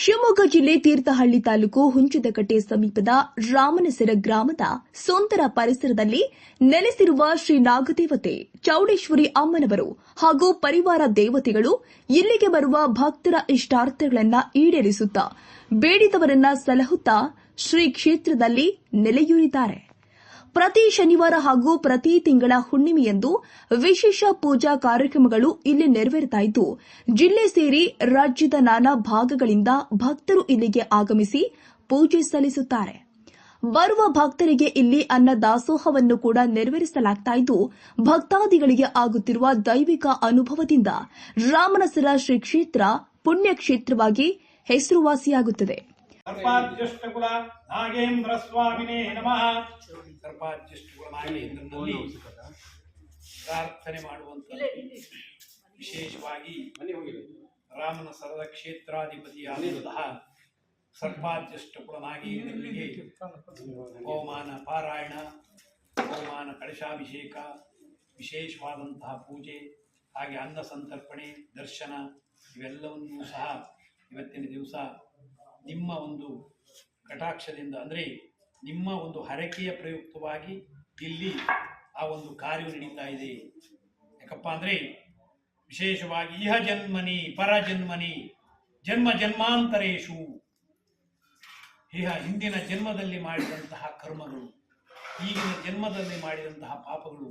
ಶಿವಮೊಗ್ಗ ಜಿಲ್ಲೆ ತೀರ್ಥಹಳ್ಳಿ ತಾಲೂಕು ಹುಂಚದಕಟ್ಟೆ ಸಮೀಪದ ರಾಮನಸರ ಗ್ರಾಮದ ಸುಂದರ ಪರಿಸರದಲ್ಲಿ ನೆಲೆಸಿರುವ ಶ್ರೀ ನಾಗದೇವತೆ ಚೌಡೇಶ್ವರಿ ಅಮ್ಮನವರು ಹಾಗೂ ಪರಿವಾರ ದೇವತೆಗಳು ಇಲ್ಲಿಗೆ ಬರುವ ಭಕ್ತರ ಇಷ್ಟಾರ್ಥಗಳನ್ನ ಈಡೇರಿಸುತ್ತಾ ಬೇಡಿದವರನ್ನ ಸಲಹುತ್ತಾ ಶ್ರೀ ಕ್ಷೇತ್ರದಲ್ಲಿ ನೆಲೆಯೂರಿದ್ದಾರೆ. ಪ್ರತಿ ಶನಿವಾರ ಹಾಗೂ ಪ್ರತಿ ತಿಂಗಳ ಹುಣ್ಣಿಮೆಯಂದು ವಿಶೇಷ ಪೂಜಾ ಕಾರ್ಯಕ್ರಮಗಳು ಇಲ್ಲಿ ನೆರವೇರುತ್ತಾ ಇದ್ದು ಜಿಲ್ಲೆ ಸೇರಿ ರಾಜ್ಯದ ನಾನಾ ಭಾಗಗಳಿಂದ ಭಕ್ತರು ಇಲ್ಲಿಗೆ ಆಗಮಿಸಿ ಪೂಜೆ ಸಲ್ಲಿಸುತ್ತಾರೆ. ಬರುವ ಭಕ್ತರಿಗೆ ಇಲ್ಲಿ ಅನ್ನ ದಾಸೋಹವನ್ನು ಕೂಡ ಇದ್ದು ಭಕ್ತಾದಿಗಳಿಗೆ ಆಗುತ್ತಿರುವ ದೈವಿಕ ಅನುಭವದಿಂದ ರಾಮನಸರ ಶ್ರೀ ಕ್ಷೇತ್ರ ಪುಣ್ಯಕ್ಷೇತ್ರವಾಗಿ ಹೆಸರುವಾಸಿಯಾಗುತ್ತದೆ. ಸರ್ಪಾಧ್ಯಷ್ಟಕುಲ ನಾಗೇಂದ್ರ ಸ್ವಾಮಿನೇ ನಮಃ. ಸರ್ಪಾಧ್ಯಷ್ಟಕುಲ ನಾಗೇಂದ್ರನಲ್ಲಿ ಪ್ರಾರ್ಥನೆ ಮಾಡುವಂತ ವಿಶೇಷವಾಗಿ ರಾಮನ ಸರದ ಕ್ಷೇತ್ರಾಧಿಪತಿಯಾದಂತಹ ಸರ್ಪಾಧ್ಯಷ್ಟಕುಲ ನಾಗೇಂದ್ರನಿಗೆ ಹೋಮಾನ ಪಾರಾಯಣ ಹೋಮಾನ ಕಳಶಾಭಿಷೇಕ ವಿಶೇಷವಾದಂತಹ ಪೂಜೆ ಹಾಗೆ ಅನ್ನ ಸಂತರ್ಪಣೆ ದರ್ಶನ ಇವೆಲ್ಲವನ್ನೂ ಸಹ ಇವತ್ತಿನ ದಿವಸ ನಿಮ್ಮ ಒಂದು ಕಟಾಕ್ಷದಿಂದ, ಅಂದರೆ ನಿಮ್ಮ ಒಂದು ಹರಕೆಯ ಪ್ರಯುಕ್ತವಾಗಿ ಇಲ್ಲಿ ಆ ಒಂದು ಕಾರ್ಯ ನಡೀತಾ ಇದೆ. ಯಾಕಪ್ಪ ಅಂದರೆ ವಿಶೇಷವಾಗಿ ಇಹ ಜನ್ಮನಿ, ಪರ ಜನ್ಮನಿ, ಜನ್ಮ ಜನ್ಮಾಂತರೇಶು, ಇಹ ಹಿಂದಿನ ಜನ್ಮದಲ್ಲಿ ಮಾಡಿದಂತಹ ಕರ್ಮಗಳು, ಈಗಿನ ಜನ್ಮದಲ್ಲಿ ಮಾಡಿದಂತಹ ಪಾಪಗಳು,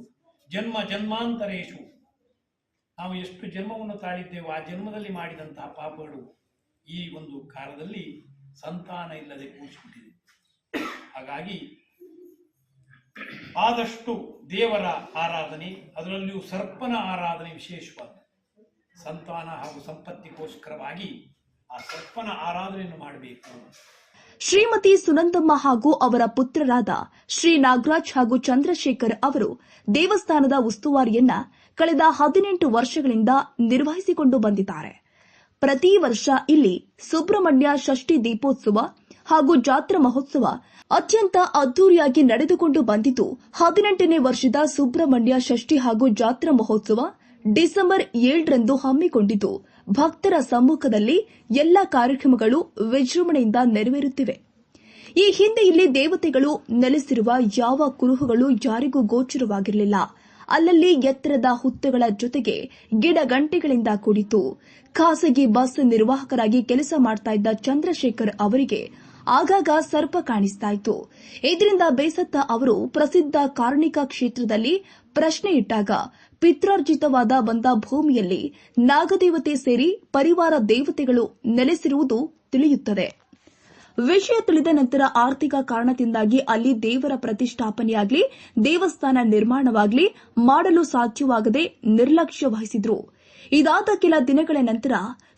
ಜನ್ಮ ಜನ್ಮಾಂತರೇಶು. ನಾವು ಎಷ್ಟು ಜನ್ಮವನ್ನು ತಾಳಿದ್ದೇವೋ ಆ ಜನ್ಮದಲ್ಲಿ ಮಾಡಿದಂತಹ ಪಾಪಗಳು. ಈ ಒಂದು ಕಾಲದಲ್ಲಿ ಸಂತಾನ ಇಲ್ಲದೆ ಕೂಡಿಸಿಬಿಟ್ಟಿದೆ. ಹಾಗಾಗಿ ಆದಷ್ಟು ದೇವರ ಆರಾಧನೆ, ಅದರಲ್ಲಿಯೂ ಸರ್ಪನ ಆರಾಧನೆ ವಿಶೇಷವಾದ ಸಂತಾನ ಹಾಗೂ ಸಂಪತ್ತಿಗೋಸ್ಕರವಾಗಿ ಆ ಸರ್ಪನ ಆರಾಧನೆಯನ್ನು ಮಾಡಬೇಕು. ಶ್ರೀಮತಿ ಸುನಂದಮ್ಮ ಹಾಗೂ ಅವರ ಪುತ್ರರಾದ ಶ್ರೀ ನಾಗರಾಜ್ ಹಾಗೂ ಚಂದ್ರಶೇಖರ್ ಅವರು ದೇವಸ್ಥಾನದ ಉಸ್ತುವಾರಿಯನ್ನ ಕಳೆದ ಹದಿನೆಂಟು ವರ್ಷಗಳಿಂದ ನಿರ್ವಹಿಸಿಕೊಂಡು ಬಂದಿದ್ದಾರೆ. ಪ್ರತಿ ವರ್ಷ ಇಲ್ಲಿ ಸುಬ್ರಹ್ಮಣ್ಯ ಷಷ್ಠಿ ದೀಪೋತ್ಸವ ಹಾಗೂ ಜಾತ್ರಾ ಮಹೋತ್ಸವ ಅತ್ಯಂತ ಅದ್ದೂರಿಯಾಗಿ ನಡೆದುಕೊಂಡು ಬಂದಿದ್ದು, ಹದಿನೆಂಟನೇ ವರ್ಷದ ಸುಬ್ರಹ್ಮಣ್ಯ ಷಷ್ಠಿ ಹಾಗೂ ಜಾತ್ರಾ ಮಹೋತ್ಸವ ಡಿಸೆಂಬರ್ ಏಳರಂದು ಹಮ್ಮಿಕೊಂಡಿದ್ದು, ಭಕ್ತರ ಸಮ್ಮುಖದಲ್ಲಿ ಎಲ್ಲಾ ಕಾರ್ಯಕ್ರಮಗಳು ವಿಜೃಂಭಣೆಯಿಂದ ನೆರವೇರುತ್ತಿವೆ. ಈ ಹಿಂದೆ ಇಲ್ಲಿ ದೇವತೆಗಳು ನೆಲೆಸಿರುವ ಯಾವ ಕುರುಹುಗಳು ಯಾರಿಗೂ ಗೋಚರವಾಗಿರಲಿಲ್ಲ. ಅಲ್ಲಲ್ಲಿ ಎತ್ತರದ ಹುತ್ತುಗಳ ಜೊತೆಗೆ ಗಿಡ ಗಂಟೆಗಳಿಂದ ಕೂಡಿತು ಖಾಸಗಿ ಬಸ್ ನಿರ್ವಾಹಕರಾಗಿ ಕೆಲಸ ಮಾಡ್ತಾ ಇದ್ದ ಚಂದ್ರಶೇಖರ್ ಅವರಿಗೆ ಆಗಾಗ ಸರ್ಪ ಕಾಣಿಸ್ತಾ ಇತ್ತು. ಇದರಿಂದ ಬೇಸತ್ತ ಅವರು ಪ್ರಸಿದ್ಧ ಕಾರ್ಣಿಕ ಕ್ಷೇತ್ರದಲ್ಲಿ ಪ್ರಶ್ನೆ ಇಟ್ಟಾಗ ಪಿತ್ರಾರ್ಜಿತವಾದ ಬಂದ ಭೂಮಿಯಲ್ಲಿ ನಾಗದೇವತೆ ಸೇರಿ ಪರಿವಾರ ದೇವತೆಗಳು ನೆಲೆಸಿರುವುದು ತಿಳಿಯುತ್ತದೆ. ವಿಷಯ ತಿಳಿದ ನಂತರ ಆರ್ಥಿಕ ಕಾರಣದಿಂದಾಗಿ ಅಲ್ಲಿ ದೇವರ ಪ್ರತಿಷ್ಠಾಪನೆಯಾಗಲಿ, ದೇವಸ್ಥಾನ ನಿರ್ಮಾಣವಾಗಲಿ ಮಾಡಲು ಸಾಧ್ಯವಾಗದೆ ನಿರ್ಲಕ್ಷ್ಯ ವಹಿಸಿದ್ರು. ಇದಾದ ಕೆಲ ದಿನಗಳ ನಂತರ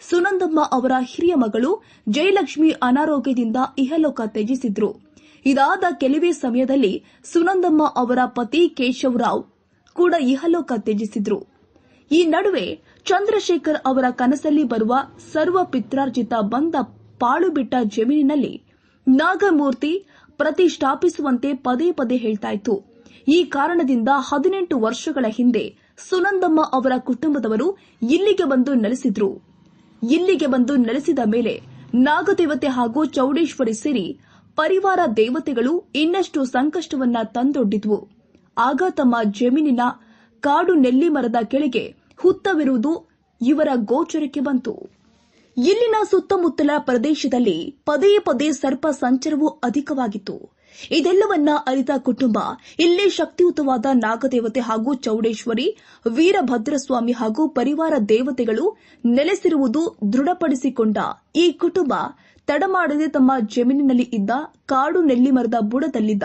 ಸುನಂದಮ್ಮ ಅವರ ಹಿರಿಯ ಮಗಳು ಜಯಲಕ್ಷ್ಮಿ ಅನಾರೋಗ್ಯದಿಂದ ಇಹಲೋಕ ತ್ಯಜಿಸಿದ್ರು. ಇದಾದ ಕೆಲವೇ ಸಮಯದಲ್ಲಿ ಸುನಂದಮ್ಮ ಅವರ ಪತಿ ಕೇಶವರಾವ್ ಕೂಡ ಇಹಲೋಕ ತ್ಯಜಿಸಿದ್ರು. ಈ ನಡುವೆ ಚಂದ್ರಶೇಖರ್ ಅವರ ಕನಸಲ್ಲಿ ಬರುವ ಸರ್ವ ಪಿತ್ರಾರ್ಜಿತ ಬಂದ ಪಾಳು ಬಿಟ್ಟ ಜಮೀನಿನಲ್ಲಿ ನಾಗಮೂರ್ತಿ ಪ್ರತಿಷ್ಠಾಪಿಸುವಂತೆ ಪದೇ ಪದೇ ಹೇಳ್ತಾ ಇತ್ತು ಈ ಕಾರಣದಿಂದ ಹದಿನೆಂಟು ವರ್ಷಗಳ ಹಿಂದೆ ಸುನಂದಮ್ಮ ಅವರ ಕುಟುಂಬದವರು ಇಲ್ಲಿಗೆ ಬಂದು ನೆಲೆಸಿದ್ರು. ಇಲ್ಲಿಗೆ ಬಂದು ನೆಲೆಸಿದ ಮೇಲೆ ನಾಗದೇವತೆ ಹಾಗೂ ಚೌಡೇಶ್ವರಿ ಸೇರಿ ಪರಿವಾರ ದೇವತೆಗಳು ಇನ್ನಷ್ಟು ಸಂಕಷ್ಟವನ್ನ ತಂದೊಡ್ಡಿದ್ವು. ಆಗ ತಮ್ಮ ಜಮೀನಿನ ಕಾಡು ನೆಲ್ಲಿ ಮರದ ಕೆಳಗೆ ಹುತ್ತವಿರುವುದು ಇವರ ಗೋಚರಕ್ಕೆ ಬಂತು. ಇಲ್ಲಿನ ಸುತ್ತಮುತ್ತಲ ಪ್ರದೇಶದಲ್ಲಿ ಪದೇ ಪದೇ ಸರ್ಪ ಸಂಚಾರವೂ ಅಧಿಕವಾಗಿತ್ತು. ಇದೆಲ್ಲವನ್ನ ಅರಿತ ಕುಟುಂಬ, ಇಲ್ಲಿ ಶಕ್ತಿಯುತವಾದ ನಾಗದೇವತೆ ಹಾಗೂ ಚೌಡೇಶ್ವರಿ, ವೀರಭದ್ರಸ್ವಾಮಿ ಹಾಗೂ ಪರಿವಾರ ದೇವತೆಗಳು ನೆಲೆಸಿರುವುದು ದೃಢಪಡಿಸಿಕೊಂಡ ಈ ಕುಟುಂಬ ತಡಮಾಡದೆ ತಮ್ಮ ಜಮೀನಿನಲ್ಲಿ ಇದ್ದ ಕಾಡು ನೆಲ್ಲಿಮರದ ಬುಡದಲ್ಲಿದ್ದ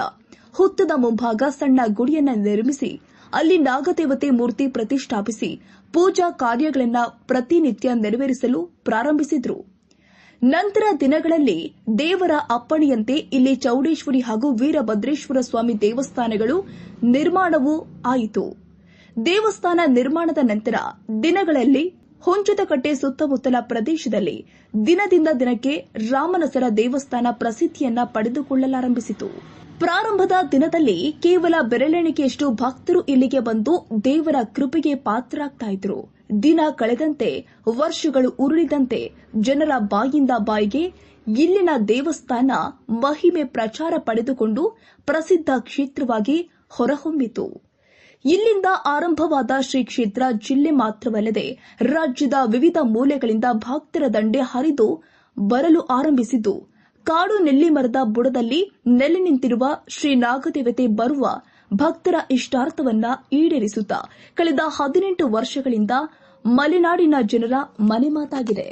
ಹುತ್ತದ ಮುಂಭಾಗ ಸಣ್ಣ ಗುಡಿಯನ್ನ ನಿರ್ಮಿಸಿ, ಅಲ್ಲಿ ನಾಗದೇವತೆ ಮೂರ್ತಿ ಪ್ರತಿಷ್ಠಾಪಿಸಿ ಪೂಜಾ ಕಾರ್ಯಗಳನ್ನು ಪ್ರತಿನಿತ್ಯ ನೆರವೇರಿಸಲು ಪ್ರಾರಂಭಿಸಿದ್ರು. ನಂತರ ದಿನಗಳಲ್ಲಿ ದೇವರ ಅಪ್ಪಣೆಯಂತೆ ಇಲ್ಲಿ ಚೌಡೇಶ್ವರಿ ಹಾಗೂ ವೀರಭದ್ರೇಶ್ವರ ಸ್ವಾಮಿ ದೇವಸ್ಥಾನಗಳು ನಿರ್ಮಾಣವೂ ಆಯಿತು. ದೇವಸ್ಥಾನ ನಿರ್ಮಾಣದ ನಂತರ ದಿನಗಳಲ್ಲಿ ಹೊಂಚದಕಟ್ಟೆ ಸುತ್ತಮುತ್ತಲ ಪ್ರದೇಶದಲ್ಲಿ ದಿನದಿಂದ ದಿನಕ್ಕೆ ರಾಮನಸರ ದೇವಸ್ಥಾನ ಪ್ರಸಿದ್ಧಿಯನ್ನ ಪಡೆದುಕೊಳ್ಳಲಾರಂಭಿಸಿತು. ಪ್ರಾರಂಭದ ದಿನದಲ್ಲಿ ಕೇವಲ ಬೆರಳೆಣಿಕೆಯಷ್ಟು ಭಕ್ತರು ಇಲ್ಲಿಗೆ ಬಂದು ದೇವರ ಕೃಪೆಗೆ ಪಾತ್ರರಾಗ್ತಾ ಇದ್ರು ದಿನ ಕಳೆದಂತೆ, ವರ್ಷಗಳು ಉರುಳಿದಂತೆ ಜನರ ಬಾಯಿಂದ ಬಾಯಿಗೆ ಇಲ್ಲಿನ ದೇವಸ್ಥಾನ ಮಹಿಮೆ ಪ್ರಚಾರ ಪಡೆದುಕೊಂಡು ಪ್ರಸಿದ್ಧ ಕ್ಷೇತ್ರವಾಗಿ ಹೊರಹೊಮ್ಮಿತು. ಇಲ್ಲಿಂದ ಆರಂಭವಾದ ಶ್ರೀ ಕ್ಷೇತ್ರ ಜಿಲ್ಲೆ ಮಾತ್ರವಲ್ಲದೆ ರಾಜ್ಯದ ವಿವಿಧ ಮೂಲೆಗಳಿಂದ ಭಕ್ತರ ದಂಡೆ ಹರಿದು ಬರಲು ಆರಂಭಿಸಿದ್ದು, ಕಾಡು ನೆಲ್ಲಿ ಮರದ ಬುಡದಲ್ಲಿ ನೆಲೆ ನಿಂತಿರುವ ಶ್ರೀ ನಾಗದೇವತೆ ಬರುವ ಭಕ್ತರ ಇಷ್ಟಾರ್ಥವನ್ನ ಈಡೇರಿಸುತ್ತಾ ಕಳೆದ ಹದಿನೆಂಟು ವರ್ಷಗಳಿಂದ ಮಲೆನಾಡಿನ ಜನರ ಮನೆಮಾತಾಗಿದೆ